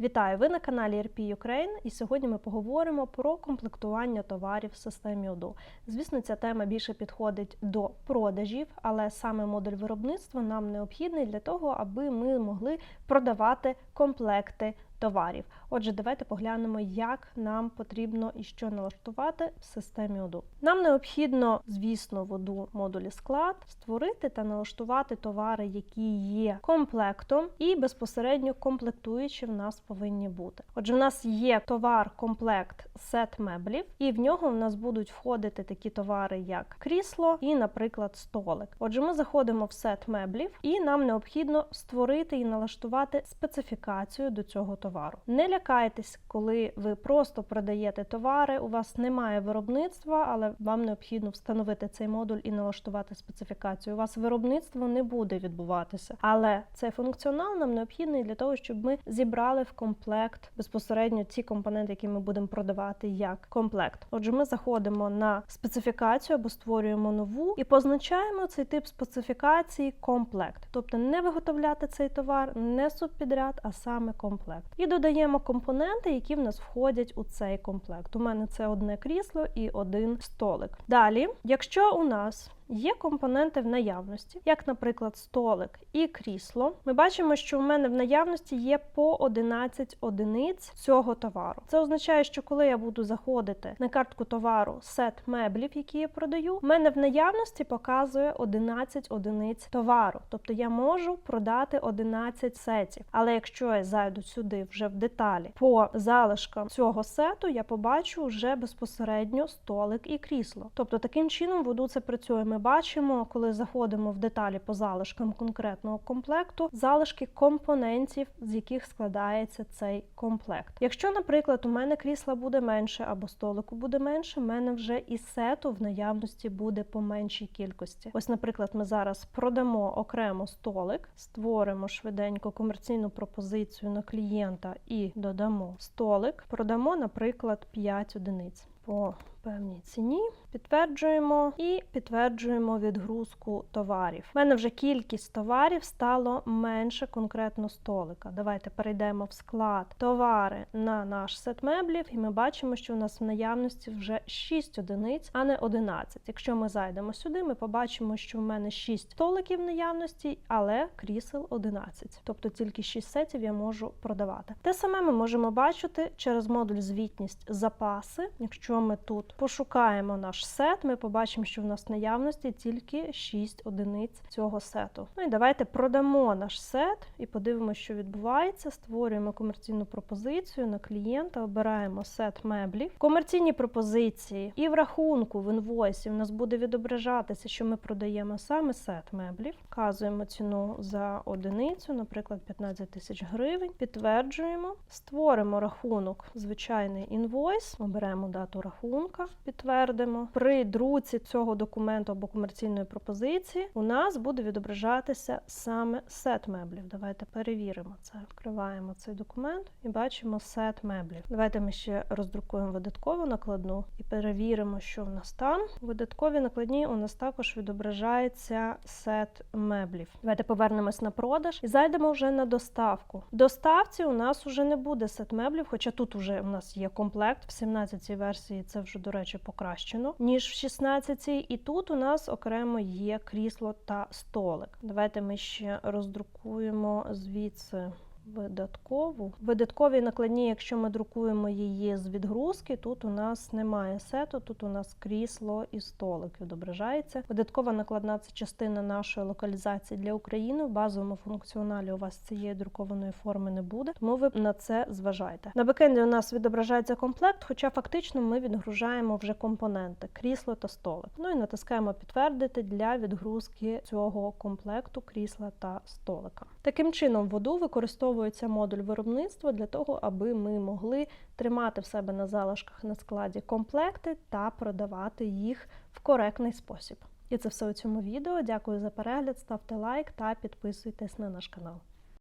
Вітаю! Ви на каналі RP Ukraine і сьогодні ми поговоримо про комплектування товарів в системі ОДО. Звісно, ця тема більше підходить до продажів, але саме модуль виробництва нам необхідний для того, аби ми могли продавати комплекти товарів. Отже, давайте поглянемо, як нам потрібно і що налаштувати в системі ОДО. Нам необхідно, звісно, в ОДО модулі склад створити та налаштувати товари, які є комплектом, і безпосередньо комплектуючі в нас повинні бути. Отже, в нас є товар-комплект сет меблів, і в нього в нас будуть входити такі товари, як крісло і, наприклад, столик. Отже, ми заходимо в сет меблів, і нам необхідно створити і налаштувати специфікацію до цього товару. Не лякайтесь, коли ви просто продаєте товари, у вас немає виробництва, але вам необхідно встановити цей модуль і налаштувати специфікацію. У вас виробництво не буде відбуватися, але цей функціонал нам необхідний для того, щоб ми зібрали в комплект безпосередньо ті компоненти, які ми будемо продавати як комплект. Отже, ми заходимо на специфікацію або створюємо нову і позначаємо цей тип специфікації комплект, тобто не виготовляти цей товар, не субпідряд, а саме комплект. І додаємо компоненти, які в нас входять у цей комплект. У мене це одне крісло і один столик. Далі, якщо у нас Є компоненти в наявності, як, наприклад, столик і крісло. Ми бачимо, що в мене в наявності є по 11 одиниць цього товару. Це означає, що коли я буду заходити на картку товару сет меблів, які я продаю, в мене в наявності показує 11 одиниць товару. Тобто я можу продати 11 сетів. Але якщо я зайду сюди вже в деталі по залишкам цього сету, я побачу вже безпосередньо столик і крісло. Тобто таким чином воду це працює. Ми бачимо, коли заходимо в деталі по залишкам конкретного комплекту, залишки компонентів, з яких складається цей комплект. Якщо, наприклад, у мене крісла буде менше або столику буде менше, в мене вже і сету в наявності буде по меншій кількості. Ось, наприклад, ми зараз продамо окремо столик, створимо швиденько комерційну пропозицію на клієнта і додамо столик, продамо, наприклад, 5 одиниць. По певній ціні підтверджуємо і підтверджуємо відгрузку товарів. У мене вже кількість товарів стало менше конкретно столика. Давайте перейдемо в склад товари на наш сет меблів, і ми бачимо, що у нас в наявності вже 6 одиниць, а не 11. Якщо ми зайдемо сюди, ми побачимо, що в мене 6 столиків в наявності, але крісел 11. Тобто тільки 6 сетів я можу продавати. Те саме ми можемо бачити через модуль звітність запаси. Якщо ми тут пошукаємо наш сет, ми побачимо, що в нас в наявності тільки 6 одиниць цього сету. Ну і давайте продамо наш сет і подивимося, що відбувається. Створюємо комерційну пропозицію на клієнта, обираємо сет меблів. В комерційній пропозиції і в рахунку в інвойсі в нас буде відображатися, що ми продаємо саме сет меблів. Вказуємо ціну за одиницю, наприклад, 15 тисяч гривень. Підтверджуємо, створимо рахунок, звичайний інвойс, оберемо дату рахунка, підтвердимо. При друці цього документу або комерційної пропозиції у нас буде відображатися саме сет меблів. Давайте перевіримо це. Відкриваємо цей документ і бачимо сет меблів. Давайте ми ще роздрукуємо видаткову накладну і перевіримо, що в нас там. У видатковій накладній у нас також відображається сет меблів. Давайте повернемось на продаж і зайдемо вже на доставку. В доставці у нас вже не буде сет меблів, хоча тут вже у нас є комплект в 17-й версії. Це вже, до речі, покращено, ніж в 16-й. І тут у нас окремо є крісло та столик. Давайте ми ще роздрукуємо звідси видаткову. В видатковій накладні, якщо ми друкуємо її з відгрузки, тут у нас немає сету, тут у нас крісло і столик відображається. Видаткова накладна це частина нашої локалізації для України. В базовому функціоналі у вас цієї друкованої форми не буде, тому ви на це зважайте. На бекенді у нас відображається комплект, хоча фактично ми відгружаємо вже компоненти крісло та столик. Ну і натискаємо підтвердити для відгрузки цього комплекту крісла та столика. Таким чином, воду використовується модуль виробництва для того, аби ми могли тримати в себе на залишках на складі комплекти та продавати їх в коректний спосіб. І це все у цьому відео. Дякую за перегляд, ставте лайк та підписуйтесь на наш канал.